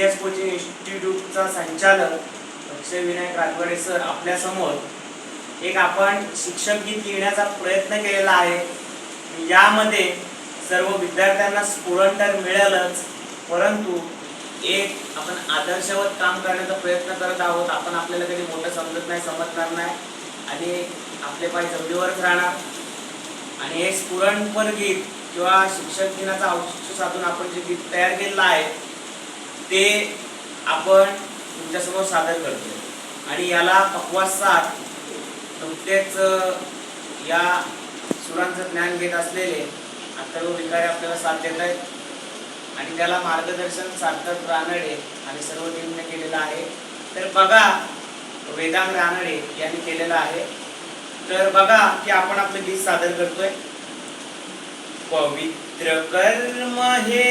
S coaching इन्स्टिट्यूटचा संचालक अक्षय विनायक राजवाडे sir आपल्यासमोर एक आपण शिक्षक गीत लिहिण्याचा प्रयत्न केलेला आहे. यामध्ये सर्व विद्यार्थ्यांना स्फुरण तर मिळेलच परंतु एक आपण आदर्शवत काम करण्याचा प्रयत्न करत आहोत. आपण आपल्याला कधी मोठं समजत नाही समजणार नाही. आणि आपले पाय जमिनीवरच राहणार. आणि हे स्फुरणपर गीत किंवा शिक्षक दिनाचा औचित्य साधून आपण जे गीत तयार केलेलं आहे ते आपण तुमच्यासमोर सादर करतोय. आणि याला पक्वास साथ नुकतेच या सुरांचं ज्ञान घेत असलेले अथर्व विकारे आपल्याला साथ देत आहेत. आणि त्याला मार्गदर्शन सार्थक रानडे आणि सर्व टीमने केलेलं आहे. तर बघा वेदांग रानडे यांनी केलेलं आहे. तर बघा की आपण आपलं गीत सादर करतोय. पवित्र कर्म हे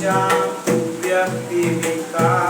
Jam, Via Pimica.